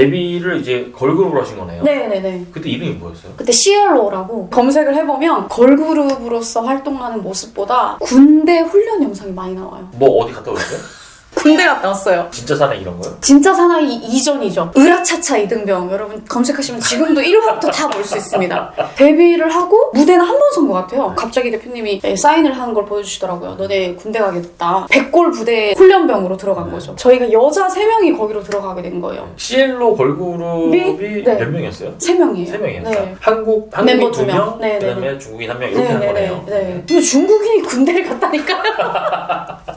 데뷔를 이제 걸그룹으로 하신 거네요. 네네네. 그때 이름이 뭐였어요? 그때 시엘로라고 검색을 해보면 걸그룹으로서 활동하는 모습보다 군대 훈련 영상이 많이 나와요. 뭐 어디 갔다 오셨어요? 군대 갔다 왔어요. 진짜 사나이 이런 거요? 진짜 사나이 이전이죠. 으라차차 이등병 여러분 검색하시면 지금도 1화부터 다 볼 수 있습니다. 데뷔를 하고 무대는 한 번 선 것 같아요. 갑자기 대표님이 네, 사인을 하는 걸 보여주시더라고요. 너네 군대 가게 됐다. 백골 부대 훈련병으로 들어간 거죠. 저희가 여자 3명이 거기로 들어가게 된 거예요. 시엘로 걸그룹이 네. 네. 몇 명이었어요? 3명이에요. 세 명이었어요. 네. 한국 멤버 한국인 두두 명. 명, 네, 네, 그다음에 중국인 한 명 이렇게 한 거네요. 네. 근데 중국인이 군대를 갔다니까요.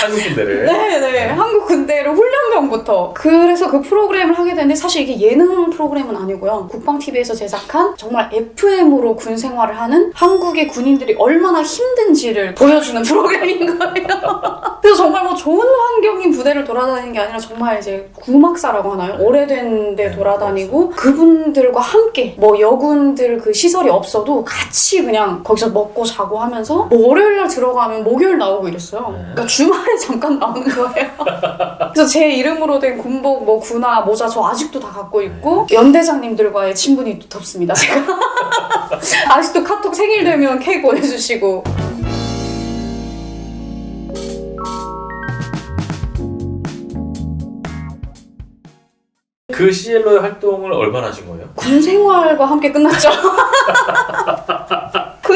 한국인들을. 네네. 한국 군대를 훈련병부터. 그래서 그 프로그램을 하게 됐는데 사실 이게 예능 프로그램은 아니고요. 국방TV에서 제작한 정말 FM으로 군 생활을 하는 한국의 군인들이 얼마나 힘든지를 보여주는 프로그램인 거예요. 그래서 정말 뭐 좋은 환경인 부대를 돌아다니는 게 아니라 정말 이제 구막사라고 하나요? 오래된 데 네, 돌아다니고 그분들과 함께 뭐 여군들 그 시설이 없어도 같이 그냥 거기서 먹고 자고 하면서 뭐 월요일 날 들어가면 목요일 나오고 이랬어요. 네. 그러니까 주말 에 잠깐 나오는 거예요. 그래서 제 이름으로 된 군복, 뭐 군화, 모자 저 아직도 다 갖고 있고 연대장님들과의 친분이 두텁습니다. 제가 아직도 카톡 생일 되면 케이크 보내주시고 그 시엘로의 활동을 얼마나 하신 거예요? 군 생활과 함께 끝났죠.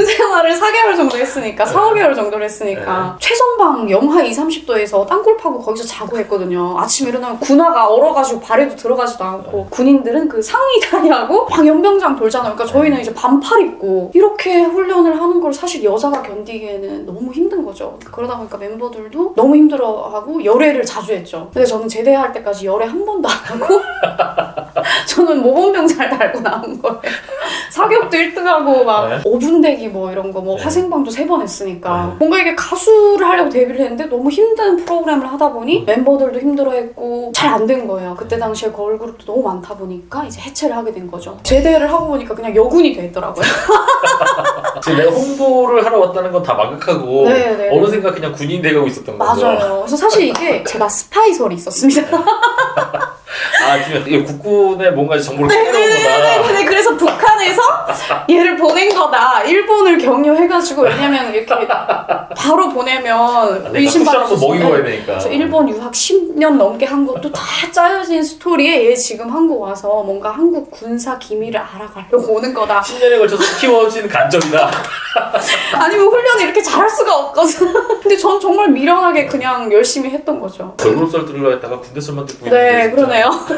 군 생활을 4개월 정도 했으니까, 4, 5개월 정도를 했으니까. 최선방 영하 2, 30도에서 땅굴 파고 거기서 자고 했거든요. 아침에 일어나면 군화가 얼어가지고 발에도 들어가지도 않고. 군인들은 그 상의 다리하고 막 연병장 돌잖아요. 그러니까 저희는 이제 반팔 입고 이렇게 훈련을 하는 걸 사실 여자가 견디기에는 너무 힘든 거죠. 그러다 보니까 멤버들도 너무 힘들어하고 열애를 자주 했죠. 근데 저는 제대할 때까지 열애 한 번도 안 하고 저는 모범병 잘 달고 나온 거예요. 사격도 1등하고 막 네. 5분 대기 뭐 이런 거 뭐 네. 화생방도 세 번 했으니까 네. 뭔가 이게 가수를 하려고 데뷔를 했는데 너무 힘든 프로그램을 하다 보니 멤버들도 힘들어했고 잘 안 된 거예요. 그때 당시에 걸그룹도 너무 많다 보니까 이제 해체를 하게 된 거죠. 제대를 하고 보니까 그냥 여군이 됐더라고요. 지금 내가 홍보를 하러 왔다는 건다 망각하고 네, 네. 어느샌가 그냥 군인 돼가고 있었던 거죠. 맞아요. 그래서 사실 이게 제가 스파이설이 있었습니다. 아 지금 이게 국군에 뭔가 정보를 캐내온 거다. 네, 그래서 북한에서 얘를 보낸 거다. 일본을 격려해가지고 왜냐면 이렇게 바로 보내면 내가 의심받을 수 쿠션도 먹이고 있어요. 와야 되니까. 그래서 일본 유학 10년 넘게 한 것도 다 짜여진 스토리에 얘 지금 한국 와서 뭔가 한국 군사 기밀을 알아가려고 오는 거다. 10년에 걸쳐서 키워진 간접이다. 아니면 훈련을 이렇게 잘할 수가 없거든. 근데 전 정말 미련하게 그냥 열심히 했던 거죠. 걸그룹 썰 들으려 했다가 군대 썰만 듣고 네, 있는데 진짜. 그러네요.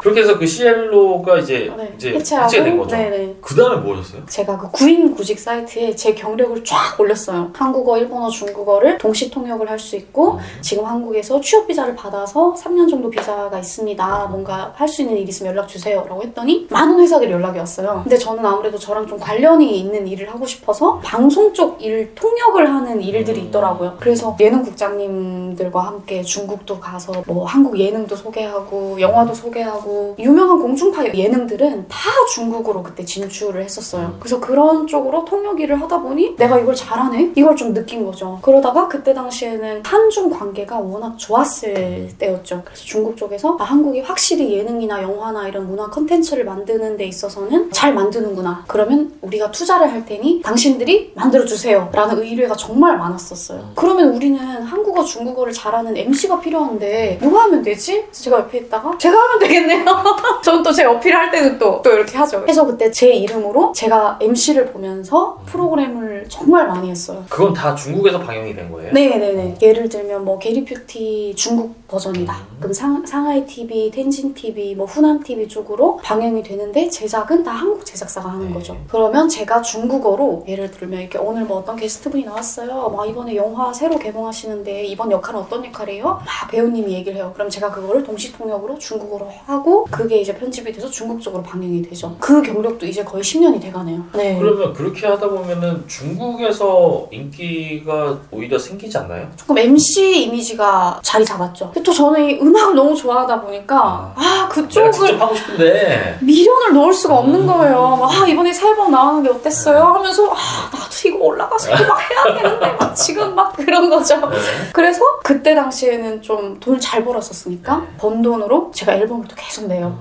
그렇게 해서 그 시엘로가 이제 네, 이제 해체하고, 해체가 된 거죠. 네네. 그 다음에 뭐 하셨어요? 제가 그 구인 구직 사이트에 제 경력을 쫙 올렸어요. 한국어, 일본어, 중국어를 동시 통역을 할 수 있고 음. 지금 한국에서 취업 비자를 받아서 3년 정도 비자가 있습니다. 뭔가 할 수 있는 일 있으면 연락 주세요라고 했더니 많은 회사들이 연락이 왔어요. 근데 저는 아무래도 저랑 좀 관련이 있는 일을 하고 싶어서 방송 쪽 일 통역을 하는 일들이 음. 있더라고요. 그래서 예능 국장님들과 함께 중국도 가서 뭐 한국 예능도 소개하고 영화도 소개하고 유명한 공중파 예능들은 다 중국으로 그때 진출을 했었어요. 그래서 그런 쪽으로 통역 일을 하다 보니 내가 이걸 잘하네? 이걸 좀 느낀 거죠. 그러다가 그때 당시에는 한중 관계가 워낙 좋았을 때였죠. 그래서 중국 쪽에서 아, 한국이 확실히 예능이나 영화나 이런 문화 컨텐츠를 만드는 데 있어서는 잘 만드는구나. 그러면 우리가 투자를 할 테니 당신들이 만들어주세요. 라는 의뢰가 정말 많았었어요. 그러면 우리는 한국어, 중국어를 잘하는 MC가 필요한데 누가 하면 되지? 제가 옆에 있다가 제가 하면 되겠네 요. 저는 또제 어필할 때는 또, 또 이렇게 하죠. 그래서 그때 제 이름으로 제가 MC를 보면서 프로그램을 정말 많이 했어요. 그건 다 중국에서 방영이 된 거예요? 네네네. 예를 들면 뭐 게리뷰티 중국 버전이다. 음. 그럼 상, 상하이 TV, 텐진 TV, 뭐 후난 TV 쪽으로 방영이 되는데 제작은 다 한국 제작사가 하는 네. 거죠. 그러면 제가 중국어로 예를 들면 이렇게 오늘 뭐 어떤 게스트분이 나왔어요. 막 이번에 영화 새로 개봉하시는데 이번 역할은 어떤 역할이에요? 막 배우님이 얘기를 해요. 그럼 제가 그거를 동시 통역으로 중국어로 하고 그게 이제 편집이 돼서 중국 쪽으로 방영이 되죠. 그 경력도 이제 거의 10년이 돼가네요. 네. 그러면 그렇게 하다 보면은 중국 에서 인기가 오히려 생기지 않나요? 조금 MC 이미지가 자리 잡았죠. 근데 또 저는 이 음악을 너무 좋아하다 보니까 아 내가 그쪽을 하고 싶은데 미련을 넣을 수가 없는 음. 거예요. 막, 아 이번에 세번 나오는 게 어땠어요? 하면서 아 나도 이거 올라가서 또막 해야 되는데 막 지금 막 그런 거죠. 네. 그래서 그때 당시에는 좀 돈을 잘 벌었었으니까 번 돈으로 제가 앨범을 또 계속 내요.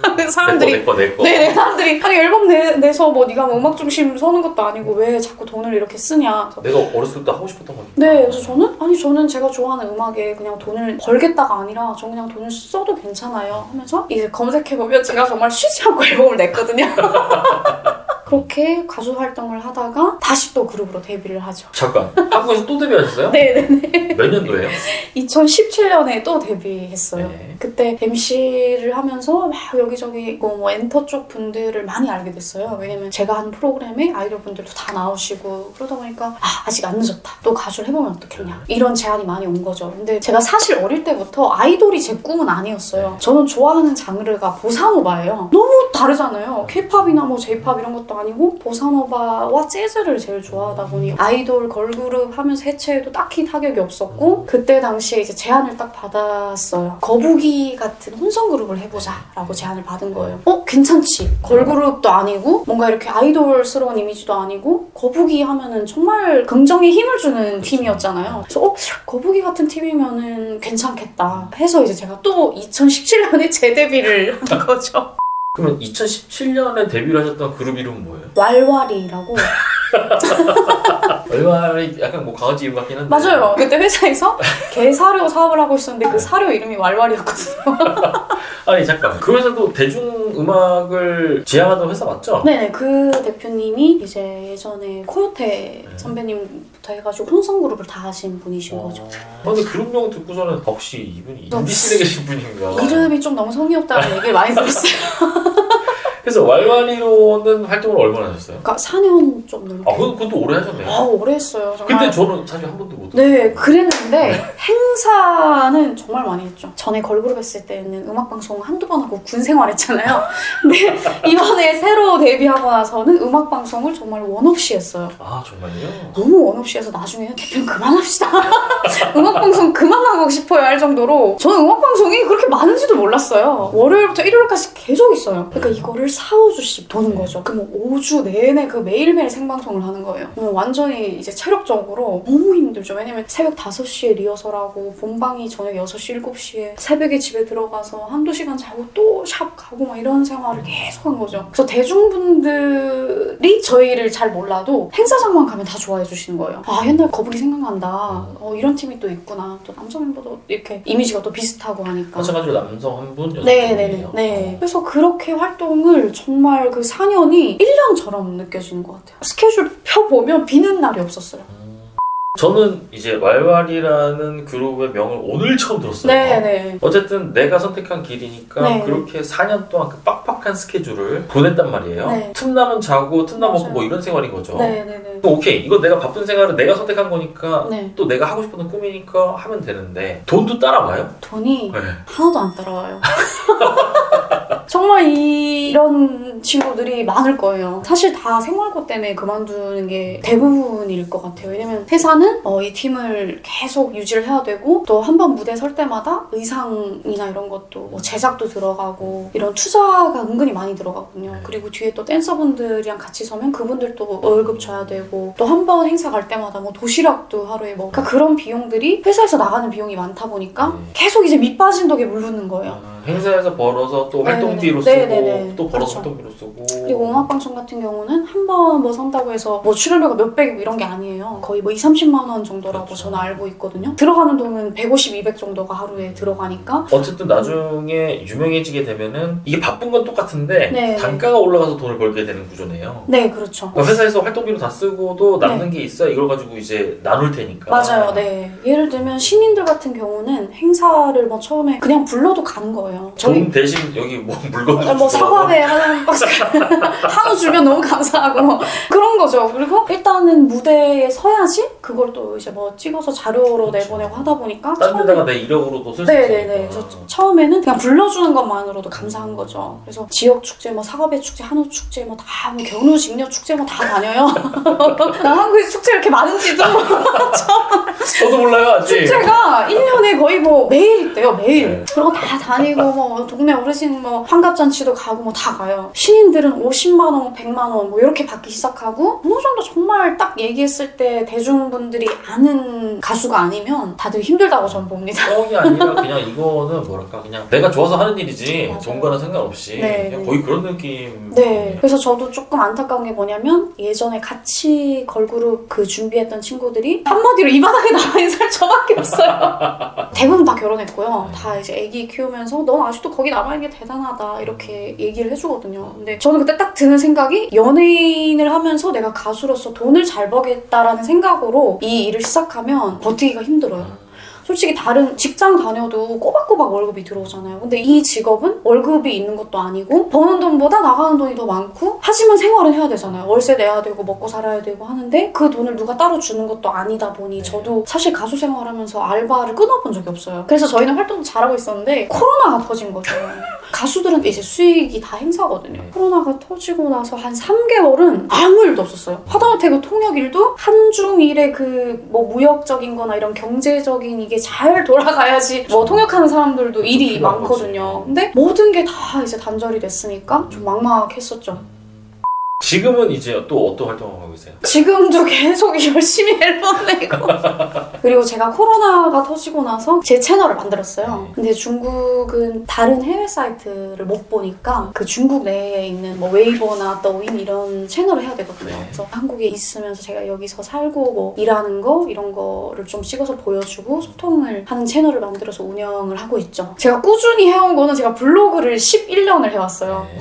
사람들이 내거 내 거 네네 사람들이 아니 앨범 내, 내서 뭐 네가 뭐 음악 중심 서는 것도 아니고 왜 자꾸 돈을 이렇게 쓰냐. 내가 어렸을 때부터 하고 싶었던 거니까 네 그래서 저는? 아니 저는 제가 좋아하는 음악에 그냥 돈을 벌겠다가 아니라 저 그냥 돈을 써도 괜찮아요 하면서 이제 검색해보면 제가 정말 쉬지 않고 앨범을 냈거든요 그렇게 가수 활동을 하다가 다시 또 그룹으로 데뷔를 하죠 잠깐 한국에서 또 데뷔하셨어요? 네네네 몇 년도예요? 2017년에 또 데뷔했어요 네. 그때 MC를 하면서 막 여기저기 뭐, 뭐 엔터 쪽 분들을 많이 알게 됐어요. 왜냐면 제가 한 프로그램에 아이돌 분들도 다 나오시고 그러다 보니까 아, 아직 안 늦었다. 또 가수를 해보면 어떻겠냐. 이런 제안이 많이 온 거죠. 근데 제가 사실 어릴 때부터 아이돌이 제 꿈은 아니었어요. 저는 좋아하는 장르가 보사노바예요. 너무 다르잖아요. 케이팝이나 뭐 제이팝 이런 것도 아니고 보사노바와 재즈를 제일 좋아하다 보니 아이돌 걸그룹 하면서 해체해도 딱히 타격이 없었고 그때 당시에 이제 제안을 딱 받았어요. 거북이 같은 혼성 그룹을 해보자라고 제안을 받은 거예요. 어 괜찮지. 걸그룹도 아니고 뭔가 이렇게 아이돌스러운 이미지도 아니고 거북이 하면은 정말 긍정의 힘을 주는 팀이었잖아요. 그래서 어 거북이 같은 팀이면은 괜찮겠다 해서 이제 제가 또 2017년에 재데뷔를 한 거죠. 그러면 2017년에 데뷔를 하셨던 그룹 이름은 뭐예요? 왈왈이라고 얼마나 약간 뭐 강아지 이름 같긴 한데 맞아요. 그때 회사에서 개 사료 사업을 하고 있었는데 그 사료 이름이 왈왈이었거든요. 아니 잠깐 그 회사도 대중음악을 지향하던 회사 맞죠? 네네 그 대표님이 이제 예전에 코요테 선배님 부터 해가지고 혼성 그룹을 다 하신 분이신 거죠. 어, 근데 그룹명 듣고서는 혹시 이분이 인디씬에 계신 분인가 이름이 좀 너무 성의 없다는 얘기를 많이 들었어요. 그래서 왈왈이로는 활동을 얼마나 하셨어요? 그러니까 4년 좀 넘게. 아 그건, 그것도 오래 하셨네요 아 오래 했어요. 정말. 근데 저는 사실 한 번도 못 네, 그랬는데 행사는 정말 많이 했죠. 전에 걸그룹 했을 때는 음악 방송 한두 번 하고 군 생활했잖아요. 근데 이번에 새로 데뷔하고 나서는 음악 방송을 정말 원 없이 했어요. 아 정말요? 너무 원 없이 해서 나중에는 대표님 그만합시다. 음악 방송 그만하고 싶어요 할 정도로 저는 음악 방송이 그렇게 많은지도 몰랐어요. 월요일부터 일요일까지 계속 있어요. 그러니까 이거를 4, 5주씩 도는 거죠. 그럼 5주 내내 그 매일매일 생방송을 하는 거예요. 완전히 이제 체력적으로 너무 힘들죠. 왜냐면 새벽 5시에 리허설하고 본방이 저녁 6시, 7시에 새벽에 집에 들어가서 한두 시간 자고 또 샵 가고 막 이런 생활을 계속 한 거죠. 그래서 대중분들이 저희를 잘 몰라도 행사장만 가면 다 좋아해 주시는 거예요. 아 옛날 거북이 생각난다. 어, 이런 팀이 또 있구나. 또 남자 멤버도 이렇게 이미지가 또 비슷하고 하니까. 마찬가지로 남성 한 분, 여성 네, 한 네, 네, 분이에요. 네. 그래서 그렇게 활동을 정말 그 4년이 1년처럼 느껴지는 것 같아요. 스케줄 펴보면 비는 날이 없었어요. 음. 저는 이제 왈왈이라는 그룹의 명을 오늘 처음 들었어요. 네, 네. 어쨌든 내가 선택한 길이니까 네. 그렇게 4년 동안 그 빡빡한 스케줄을 보냈단 말이에요. 네. 틈나면 자고 틈나면 먹고. 뭐 이런 생활인 거죠. 네, 네, 네. 오케이 이거 내가 바쁜 생활은 내가 선택한 거니까 네. 또 내가 하고 싶었던 꿈이니까 하면 되는데 돈도 따라와요? 돈이 네. 하나도 안 따라와요. 정말 이런 친구들이 많을 거예요. 사실 다 생활고 때문에 그만두는 게 대부분일 것 같아요. 왜냐면 회사는 어, 이 팀을 계속 유지를 해야 되고 또 한 번 무대 설 때마다 의상이나 이런 것도 뭐 제작도 들어가고 이런 투자가 은근히 많이 들어가거든요. 그리고 뒤에 또 댄서분들이랑 같이 서면 그분들도 월급 줘야 되고 또 한 번 행사 갈 때마다 뭐 도시락도 하루에 뭐 그러니까 그런 비용들이 회사에서 나가는 비용이 많다 보니까 네. 계속 이제 밑 빠진 덕에 물르는 거예요. 아, 행사에서 벌어서 또 네, 활동비로 네, 네. 쓰고 네, 네, 네. 또 벌어서 그렇죠. 활동비로 쓰고 그리고 음악방송 같은 경우는 한 번뭐 선다고 해서 뭐 출연료가 몇백이고 이런 게 아니에요. 거의 뭐 2, 30만 원 정도라고 그렇죠. 저는 알고 있거든요. 들어가는 돈은 150, 200 정도가 하루에 들어가니까 어쨌든 나중에 유명해지게 되면은 이게 바쁜 건 똑같은데 네. 단가가 올라가서 돈을 벌게 되는 구조네요. 네, 그렇죠. 그러니까 회사에서 활동비로 다 쓰고도 남는 게 있어 이걸 가지고 이제 나눌 테니까. 맞아요, 네. 예를 들면 신인들 같은 경우는 행사를 뭐 처음에 그냥 불러도 가는 거예요. 저희 돈 대신 여기 뭐 물건 어, 뭐 사과배 한 박스 한우 주면 너무 감사하고 그런 거죠. 그리고 일단은 무대에 서야지 그걸 또 이제 뭐 찍어서 자료로 그렇죠. 내보내고 하다 보니까 딴 처음에 데다가 내 이력으로도 쓸수 네네네. 그래서 처음에는 그냥 불러주는 것만으로도 감사한 거죠. 그래서 지역 축제, 뭐 사과배 축제, 한우 축제, 뭐 다, 뭐 견우 직녀 축제 뭐 다 다녀요. 나 한국에 축제 이렇게 많은지도 저도 몰라요 아직. 축제가 1년에 거의 뭐 매일 있대요, 매일. 네. 그리고 다 다니고 그리고 뭐 동네 어르신 뭐 환갑잔치도 가고 뭐 다 가요. 신인들은 50만 원, 100만 원 뭐 이렇게 받기 시작하고 어느 정도 정말 딱 얘기했을 때 대중분들이 아는 가수가 아니면 다들 힘들다고 전 봅니다. 뻥이 아니라 그냥 이거는 뭐랄까 그냥 내가 좋아서 하는 일이지 맞아요. 거랑 상관없이 네, 그냥 네. 거의 그런 느낌. 네. 그래서 저도 조금 안타까운 게 뭐냐면 예전에 같이 걸그룹 그 준비했던 친구들이 한마디로 이 바닥에 나와 있는 사람 저밖에 없어요. 대부분 다 결혼했고요. 다 이제 아기 키우면서 넌 아직도 거기 남아있는 게 대단하다 이렇게 얘기를 해주거든요. 근데 저는 그때 딱 드는 생각이 연예인을 하면서 내가 가수로서 돈을 잘 벌겠다라는 생각으로 이 일을 시작하면 버티기가 힘들어요. 음. 솔직히 다른 직장 다녀도 꼬박꼬박 월급이 들어오잖아요. 근데 이 직업은 월급이 있는 것도 아니고 버는 돈보다 나가는 돈이 더 많고 하지만 생활은 해야 되잖아요. 월세 내야 되고 먹고 살아야 되고 하는데 그 돈을 누가 따로 주는 것도 아니다 보니 네. 저도 사실 가수 생활하면서 알바를 끊어본 적이 없어요. 그래서 저희는 활동 잘하고 있었는데 코로나가 터진 거죠. 가수들은 이제 수익이 다 행사거든요. 네. 코로나가 터지고 나서 한 3개월은 아무 일도 없었어요. 하다못해 그 통역 일도 한중 일의 그 뭐 무역적인 거나 이런 경제적인 이게 잘 돌아가야지 뭐 통역하는 사람들도 일이 많거든요. 근데 모든 게 다 이제 단절이 됐으니까 좀 막막했었죠. 지금은 이제 또 어떤 활동을 하고 계세요? 지금도 계속 열심히 앨범 내고 그리고 제가 코로나가 터지고 나서 제 채널을 만들었어요 네. 근데 중국은 다른 해외 사이트를 못 보니까 그 중국 내에 있는 뭐 웨이보나 더윈 이런 채널을 해야 되거든요 네. 그래서 한국에 있으면서 제가 여기서 살고 뭐 일하는 거 이런 거를 좀 찍어서 보여주고 소통을 하는 채널을 만들어서 운영을 하고 있죠 제가 꾸준히 해온 거는 제가 블로그를 11년을 해왔어요 네.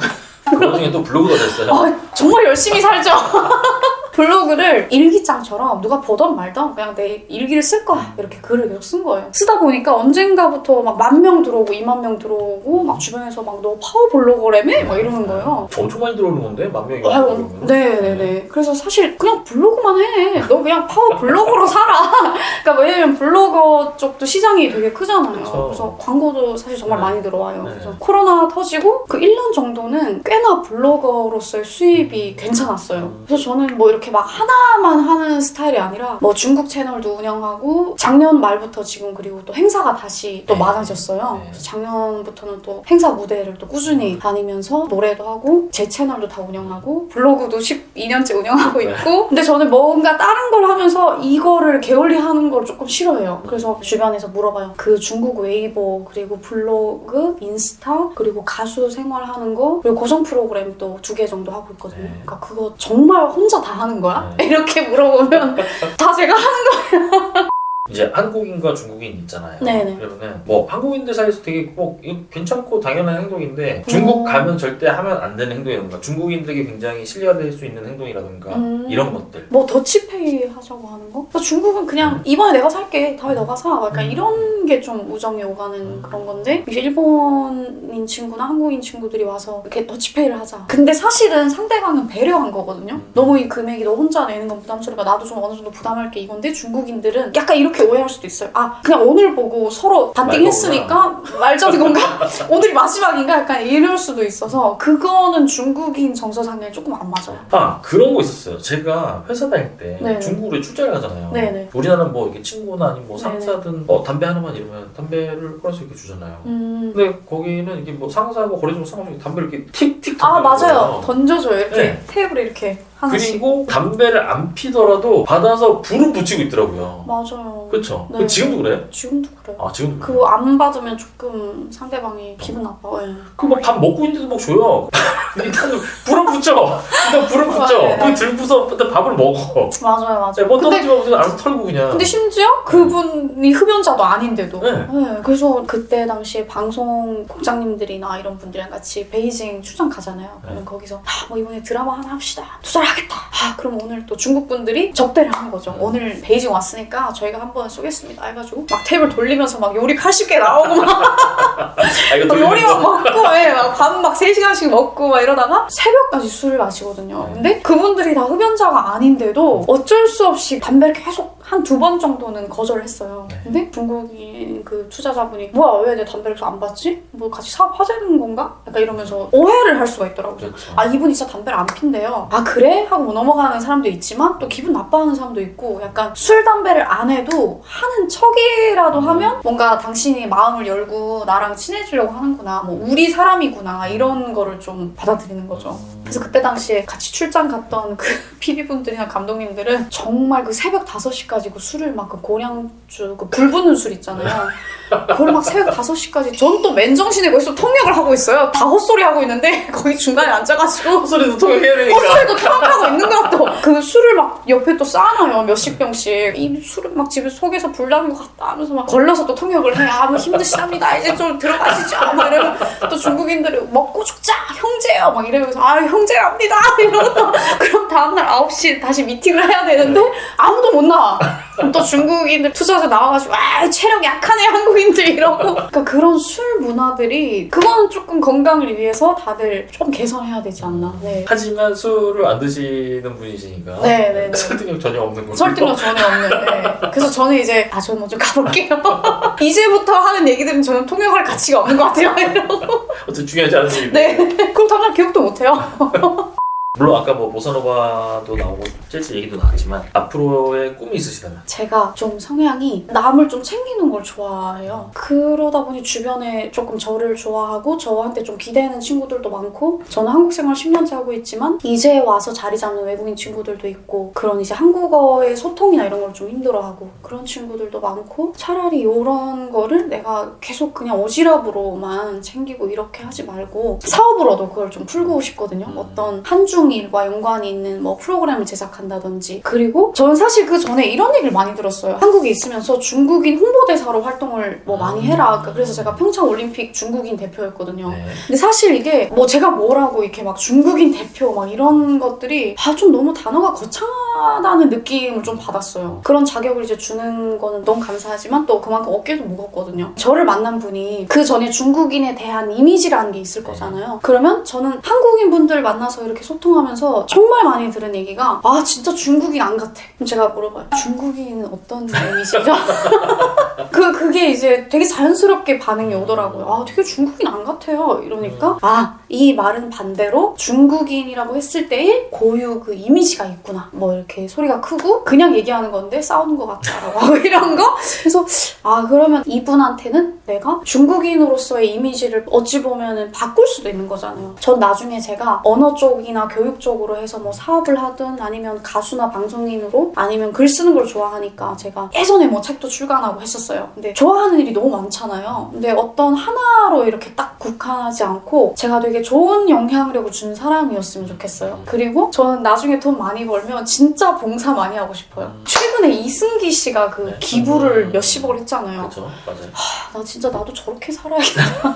그 와중에 또 블로그가 됐어요. 아, 정말 열심히 살죠. 블로그를 일기장처럼 누가 보던 말던 그냥 내 일기를 쓸 거야 이렇게 글을 계속 쓴 거예요. 쓰다 보니까 언젠가부터 막 만 명 들어오고 2만 명 들어오고 막 주변에서 막 너 파워 블로거라며 막 이러는 거예요. 엄청 많이 들어오는 건데 만 명이 아유. 네네 네. 그래서 사실 그냥 블로그만 해. 너 그냥 파워 블로거로 살아. 그러니까 왜냐면 블로거 쪽도 시장이 되게 크잖아요. 그쵸. 그래서 광고도 사실 정말 네. 많이 들어와요. 네. 그래서 코로나 터지고 그 1년 정도는 꽤나 블로거로서의 수입이 괜찮았어요. 그래서 저는 뭐 이렇게 막 하나만 하는 스타일이 아니라 뭐 중국 채널도 운영하고 작년 말부터 지금 그리고 또 행사가 다시 또 네. 많아졌어요. 네. 작년부터는 또 행사 무대를 또 꾸준히 다니면서 노래도 하고 제 채널도 다 운영하고 블로그도 12년째 운영하고 네. 있고 근데 저는 뭔가 다른 걸 하면서 이거를 게을리 하는 걸 조금 싫어해요. 그래서 주변에서 물어봐요. 그 중국 웨이보 그리고 블로그, 인스타 그리고 가수 생활하는 거 그리고 고정 프로그램 또 두 개 정도 하고 있거든요. 네. 그러니까 그거 정말 혼자 다 하는 거야? 네. 이렇게 물어보면 다 제가 하는 이제 한국인과 중국인 있잖아요. 네네. 그러면은 뭐 한국인들 사이에서 되게 뭐 이거 괜찮고 당연한 행동인데 중국 음. 가면 절대 하면 안 되는 행동이라든가 중국인들에게 굉장히 신뢰가 될수 있는 행동이라든가 음. 이런 것들. 뭐 더치페이 하자고 하는 거? 그러니까 중국은 그냥 이번에 내가 살게 다음에 너가 사 약간 음. 이런 게 좀 우정이 오가는 음. 그런 건데 이제 일본인 친구나 한국인 친구들이 와서 이렇게 더치페이를 하자 근데 사실은 상대방은 배려한 거거든요 음. 너무 이 금액이 너 혼자 내는 건 부담스러우니까 나도 좀 어느 정도 부담할 게 이건데 중국인들은 약간 이렇게 오해할 수도 있어요 아 그냥 오늘 보고 서로 반띵 했으니까 말자는 건가? 오늘이 마지막인가? 약간 이럴 수도 있어서 그거는 중국인 정서상에 조금 안 맞아요 아 그런 거 있었어요. 제가 회사 다닐 때 네네. 중국으로 출장을 가잖아요. 네네. 우리나라는 뭐 이렇게 친구나 아니면 뭐 네네. 상사든 뭐 담배 하나만 이러면 담배를 끊어서 이렇게 주잖아요. 음... 근데 거기는 이게 뭐 상사하고 거래중 상사중에 담배를 이렇게 틱틱 아 맞아요. 던져줘요 이렇게 네. 테이블에 이렇게 하나씩 그리고 담배를 안 피더라도 받아서 불은 붙이고 있더라고요. 맞아요 그렇죠. 네. 지금도 그래? 지금도 그래요 아 지금도 그래. 그거 안 받으면 조금 상대방이 기분 나빠요 예. 그뭐밥 먹고 있는데도 막 줘요. 일단 불은 붙여. 일단 불은 붙여. 네, 네. 그 들고서 일단 밥을 먹어. 맞아요 맞아요 뭐 근데 떨어지면 알아서 털고 그냥. 근데 심지어 그분이 흡연자도 아닌데도 네. 네, 그래서 그때 당시에 방송 국장님들이나 이런 분들이랑 같이 베이징 출장 가잖아요. 그러면 거기서 아, 뭐 이번에 드라마 하나 합시다. 투자를 하겠다. 아, 그럼 오늘 또 중국 분들이 접대를 하는 거죠. 음. 오늘 베이징 왔으니까 저희가 한번 쏘겠습니다. 해가지고 막 테이블 돌리면서 막 요리 80개 나오고 막 아 이거 또 돌리는 요리만 거. 먹고 예, 밥막 3시간씩 먹고 막 이러다가 새벽까지 술을 마시거든요. 네. 근데 그분들이 다 흡연자가 아닌데도 어쩔 수 없이 담배를 계속 한 두 번 정도는 거절을 했어요. 네. 근데 중국인 그 투자자분이 뭐야 왜 내 담배를 안 받지? 뭐 같이 사업하자는 건가? 약간 이러면서 오해를 할 수가 있더라고요. 그렇죠. 아 이분이 진짜 담배를 안 핀대요. 아 그래? 하고 뭐 넘어가는 사람도 있지만 또 기분 나빠하는 사람도 있고 약간 술 담배를 안 해도 하는 척이라도 하면 뭔가 당신이 마음을 열고 나랑 친해지려고 하는구나. 뭐 우리 사람이구나 이런 거를 좀 받아들이는 거죠. 그래서 그때 당시에 같이 출장 갔던 그 PD분들이나 감독님들은 정말 그 새벽 5시까지 그 술을 막 그 고량주 그불 붙는 술 있잖아요. 그걸 막 새벽 5시까지 전 또 맨정신에 거기서 통역을 하고 있어요. 다 헛소리 하고 있는데 거기 중간에 앉아가지고 소리도 통역해야 되니까. 헛소리도 통역하고 있는 거야 또. 그 술을 막 옆에 또 쌓아놔요. 몇십 병씩. 이 술을 막 집에 속에서 불 나는 것 같다 하면서 막 걸러서 또 통역을 해. 아, 뭐 힘드시답니다. 이제 좀 들어가시죠. 막 이러면 또 중국인들이 먹고 죽자. 형제요. 막 이러면서 아, 형 제랍니다. 이러고 또 그럼 다음날 9시 다시 미팅을 해야 되는데 아무도 못 나와. 또 중국인들 투자자 나와가지고 아, 체력 약하네 한국인들 이러고. 그러니까 그런 술 문화들이 그거는 조금 건강을 위해서 다들 좀 개선해야 되지 않나. 네. 하지만 술을 안 드시는 분이시니까 네, 네, 네. 설득력 전혀 없는 거죠. 설득력 전혀 없는. 네. 그래서 저는 이제 아 저는 먼저 가볼게요. 이제부터 하는 얘기들은 저는 통역할 가치가 없는 것 같아요. 이러고. 어쨌든 중요하지 않은 얘기. 네. 그럼 다음날 기억도 못해요. 물론 아까 뭐 보사노바도 나오고 재즈 얘기도 나왔지만 앞으로의 꿈이 있으시다면 제가 좀 성향이 남을 좀 챙기는 걸 좋아해요. 그러다 보니 주변에 조금 저를 좋아하고 저한테 좀 기대는 친구들도 많고 저는 한국 생활 10년째 하고 있지만 이제 와서 자리 잡는 외국인 친구들도 있고 그런 이제 한국어의 소통이나 이런 걸 좀 힘들어하고 그런 친구들도 많고 차라리 이런 거를 내가 계속 그냥 오지랖으로만 챙기고 이렇게 하지 말고 사업으로도 그걸 좀 풀고 싶거든요. 음. 어떤 한중 일과 연관이 있는 뭐 프로그램을 제작한다든지 그리고 저는 사실 그 전에 이런 얘기를 많이 들었어요. 한국에 있으면서 중국인 홍보대사로 활동을 뭐 많이 해라. 그러니까 그래서 제가 평창 올림픽 중국인 대표였거든요. 네. 근데 사실 이게 뭐 제가 뭐라고 이렇게 막 중국인 대표 막 이런 것들이 아 좀 너무 단어가 거창 하다는 느낌을 좀 받았어요. 그런 자격을 이제 주는 거는 너무 감사하지만 또 그만큼 어깨도 무겁거든요. 저를 만난 분이 그 전에 중국인에 대한 이미지라는 게 있을 거잖아요. 그러면 저는 한국인 분들 만나서 이렇게 소통하면서 정말 많이 들은 얘기가 아 진짜 중국인 안 같아. 그럼 제가 물어봐요. 중국인은 어떤 이미지죠? 그 그게 이제 되게 자연스럽게 반응이 오더라고요. 아, 되게 중국인 안 같아요. 이러니까 아, 이 말은 반대로 중국인이라고 했을 때의 고유 그 이미지가 있구나. 뭐 이렇게 소리가 크고 그냥 얘기하는 건데 싸우는 것 같다라고 하고 이런 거. 그래서 아, 그러면 이분한테는 내가 중국인으로서의 이미지를 어찌 보면은 바꿀 수도 있는 거잖아요. 전 나중에 제가 언어 쪽이나 교육 쪽으로 해서 뭐 사업을 하든 아니면 가수나 방송인으로 아니면 글 쓰는 걸 좋아하니까 제가 예전에 뭐 책도 출간하고 했었어요. 근데 좋아하는 일이 너무 많잖아요. 근데 어떤 하나로 이렇게 딱 국한하지 않고 제가 되게 좋은 영향력을 주는 사람이었으면 좋겠어요. 그리고 저는 나중에 돈 많이 벌면 진짜 봉사 많이 하고 싶어요. 최근에 이승기 씨가 그 네. 기부를 음. 몇십억을 했잖아요. 그렇죠. 맞아요. 아, 나 진짜 나도 저렇게 살아야겠다.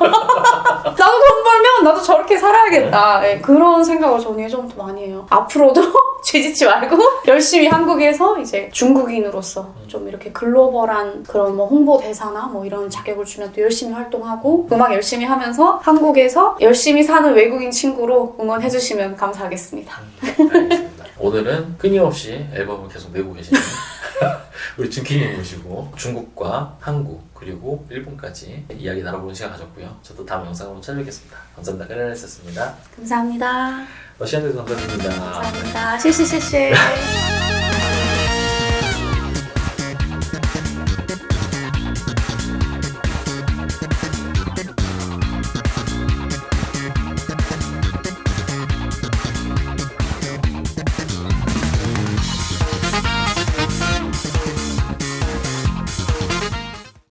나도 돈 벌면 나도 저렇게 살아야겠다. 네, 그런 생각을 저는 예전부터 많이 해요. 앞으로도 죄짓지 말고 열심히 한국에서 이제 중국인으로서 좀 이렇게 글로벌한 그런 뭐 홍보 대사나 뭐 이런 자격을 주면 또 열심히 활동하고 음악 열심히 하면서 한국에서 열심히 사는 외국인 친구로 응원해주시면 감사하겠습니다. 알겠습니다. 오늘은 끊임없이 앨범을 계속 내고 계시는 우리 준키님 모시고 중국과 한국 그리고 일본까지 이야기 나눠보는 시간 가졌고요. 저도 다음 영상으로 찾아뵙겠습니다. 감사합니다. 까르르했었습니다. 감사합니다. 러시아에서 감사드립니다. 감사합니다. 시시시시.